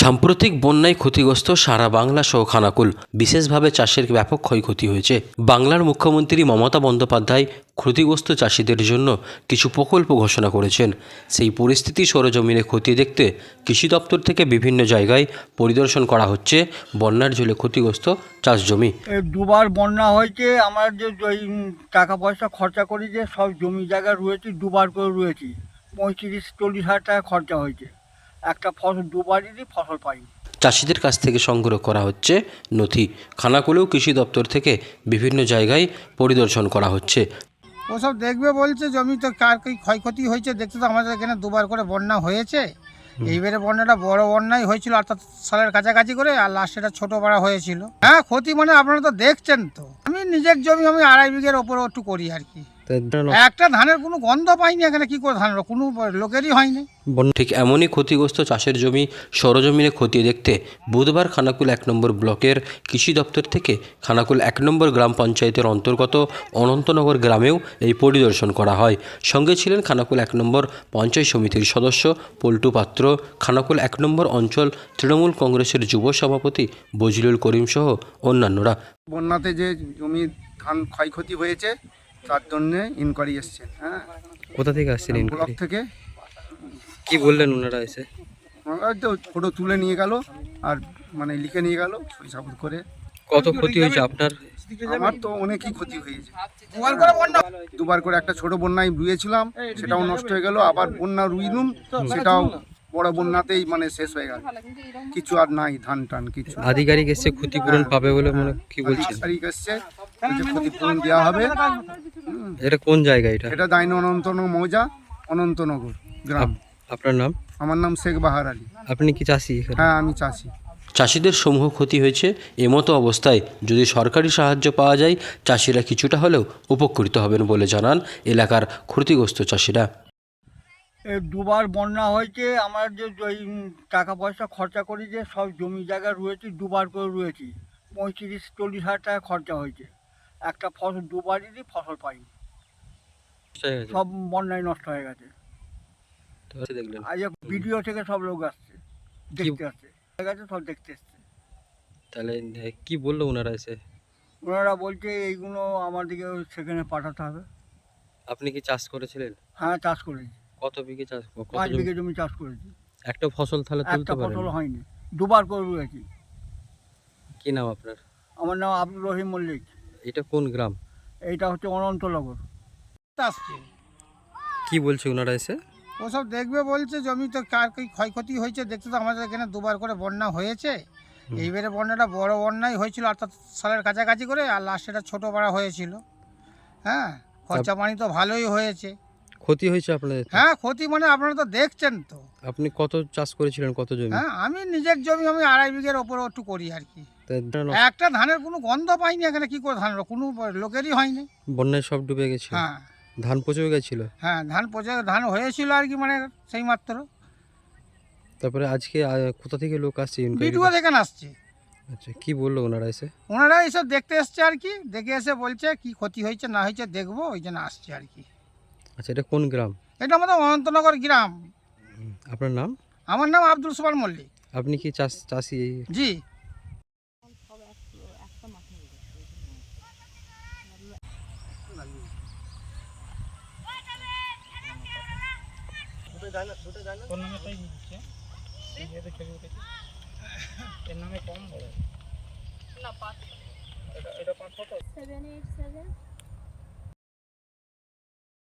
সাম্প্রতিক বন্যায় ক্ষতিগ্রস্ত সারা বাংলা সহ খানাকুল। বিশেষভাবে চাষের ব্যাপক ক্ষয়ক্ষতি হয়েছে। বাংলার মুখ্যমন্ত্রী মমতা বন্দ্যোপাধ্যায় ক্ষতিগ্রস্ত চাষিদের জন্য কিছু প্রকল্প ঘোষণা করেছেন। সেই পরিস্থিতি সরজমিনে খতিয়ে দেখতে কৃষি দপ্তর থেকে বিভিন্ন জায়গায় পরিদর্শন করা হচ্ছে। বন্যার জলে ক্ষতিগ্রস্ত চাষ জমি। দুবার বন্যা হয়েছে, আমার যে টাকা পয়সা খরচা করি যে সব জমি জায়গা রয়েছে, দুবার করে রয়েছি। পঁয়ত্রিশ, চল্লিশ হাজার টাকা খরচা হয়েছে। একটা ফসল দুবারই ফসল পাইনি চাষিদের কাছ থেকে সংগ্রহ করা হচ্ছে নথি। খানাকুলেও কৃষি দপ্তর থেকে বিভিন্ন জায়গায় পরিদর্শন করা হচ্ছে। ওসব দেখবে বলছে জমি তো কার কি ক্ষয়ক্ষতি হয়েছে দেখতে তো আমাদের এখানে দুবার করে বন্যা হয়েছে। এইবারে বন্যাটা বড় বন্যাই হয়েছিল অর্থাৎ সালের কাছাকাছি করে আর লাস্ট এটা ছোটো বড় হয়েছিল। হ্যাঁ ক্ষতি মানে আপনারা তো দেখছেন তো। আমি নিজের জমি আমি আড়াই বিঘের ওপরে একটু করি আর কি। একটা ধানের কোনো গন্ধ পাইনি এখানে কি করে ধান কোনো লোকেরই হয়নি। ঠিক এমনই ক্ষতিগ্রস্ত চাষের জমি সরজমিনে খতিয়ে দেখতে বুধবার খানাকুল এক নম্বর ব্লকের কৃষি দপ্তর থেকে খানাকুল এক নম্বর গ্রাম পঞ্চায়েতের অন্তর্গত অনন্তনগর গ্রামেও এই পরিদর্শন করা হয়। সঙ্গে ছিলেন খানাকুল এক নম্বর পঞ্চায়েত সমিতির সদস্য পল্টু পাত্র খানাকুল এক নম্বর অঞ্চল তৃণমূল কংগ্রেসের যুব সভাপতি বজলুল করিম সহ অন্যান্যরা। বন্যাতে যে জমি ধান ক্ষয়ক্ষতি হয়েছে তার জন্যে ইনকোয়ারি এসছেন হ্যাঁ। কোথা থেকে আসছিলেন ব্লক থেকে। কি বললেন ওনারা এসে? ওই তো ফটো তুলে নিয়ে গেল আর মানে লিখে নিয়ে গেল সই সাবুত করে। কত ক্ষতি হয়েছে আপনার? আমার তো অনেকই ক্ষতি হয়েছে। দুবার করে একটা ছোট বন্যায় রুয়েছিলাম সেটাও নষ্ট হয়ে গেল আবার বন্যা রুইলুম সেটাও বড় বন্যাতেই মানে শেষ হয়ে গেল। কিছু আর নাই ধান টান কিছু। আধিকারিক এসে ক্ষতিপূরণ পাবে বলে মনে কি বলছেন? তারিখ এসছে ক্ষতিপূরণ দেওয়া হবে। এটা কোন জায়গা এটা? এটা দাইন অনন্তনগর মৌজা অনন্তনগর গ্রাম। আপনার নাম? আমার নাম শেখ বাহার আলী। আপনি কি চাষি হ্যাঁ আমি চাষি। চাষিদের সমূহ ক্ষতি হয়েছে এমতো অবস্থায় যদি সরকারি সাহায্য পাওয়া যায় চাষিরা কিছুটা হলেও উপকৃত হবেন বলে জানান এলাকার ক্ষতিগ্রস্ত চাষিরা। দুবার বন্যা হয়েছে আমার যে ওই টাকা পয়সা খরচা করি যে সব জমি জায়গা রয়েছে দুবার করে রয়েছি। পঁয়ত্রিশ চল্লিশ হাজার টাকা খরচা হয়েছে। একটা ফসল দুবারই ফসল পাইনি সব বন্যায় নষ্ট হয়ে গেছে। দেখলেন। আজ ভিডিও থেকে সব লোক আসছে দেখতে আসছে। হয়ে সব দেখতে এসছে তাহলে এ, কি বলল ওনারা এসে? ওনারা বলছে এইগুলো আমাদেরকে সেখানে পাঠাতে হবে। আপনি কি চাষ করেছিলেন? হ্যাঁ চাষ করেছি। কত বিঘে চাষ পাঁচ বিঘে জমি চাষ করেছি। একটা ফসল তাহলে তুলতে একটা ফসল হয়নি। দুবার করে রয়েছি। কি নাম আপনার? আমার নাম আব্দুল রহিম মল্লিক। এটা কোন গ্রাম? এইটা হচ্ছে অনন্তনগর। আসছে কি বলছে ওনারা এসে? ওসব দেখবে বলছে জমি তো কার কি ক্ষয়ক্ষতি হয়েছে দেখতে তো আমাদের এখানে দুবার করে বন্যা হয়েছে। এইবারে বন্যাটা বড় বন্যাই হয়েছিল অর্থাৎ সালের কাছাকাছি করে আর লাস্ট এটা ছোট বড় হয়েছিল। হ্যাঁ খরচা পানি তো ভালোই হয়েছে। ক্ষতি হয়েছে আপনাদের? হ্যাঁ ক্ষতি মানে আপনারা তো দেখছেন তো। আপনি কত চাষ করেছিলেন কত জমি? হ্যাঁ আমি নিজের জমি আমি আড়াই বিঘের ওপরে একটু করি আর কি। একটা ধানের কোনো গন্ধ পাইনি এখানে কি করে ধান কোনো লোকেরই হয়নি। বন্যায় সব ডুবে গেছে। হ্যাঁ। ধান পচেও গেছিল? হ্যাঁ ধান পচে ধান হয়েছিল আর কি মানে সেই মাত্র। তারপরে আজকে কোথা থেকে লোক আসছে ভিডিও? দেখেন আসছে। আচ্ছা কি বলল ওনারা এসে? ওনারা এইসব দেখতে এসছে আর কি দেখে এসে বলছে কি ক্ষতি হয়েছে না হয়েছে দেখব ওই জন্য আসছে আর কি। আচ্ছা এটা কোন গ্রাম? এটা আমাদের অনন্তনগর গ্রাম। আপনার নাম? আমার নাম আব্দুল সুমান মল্লিক। আপনি কি চাষ চাষি? জি। Seven eight seven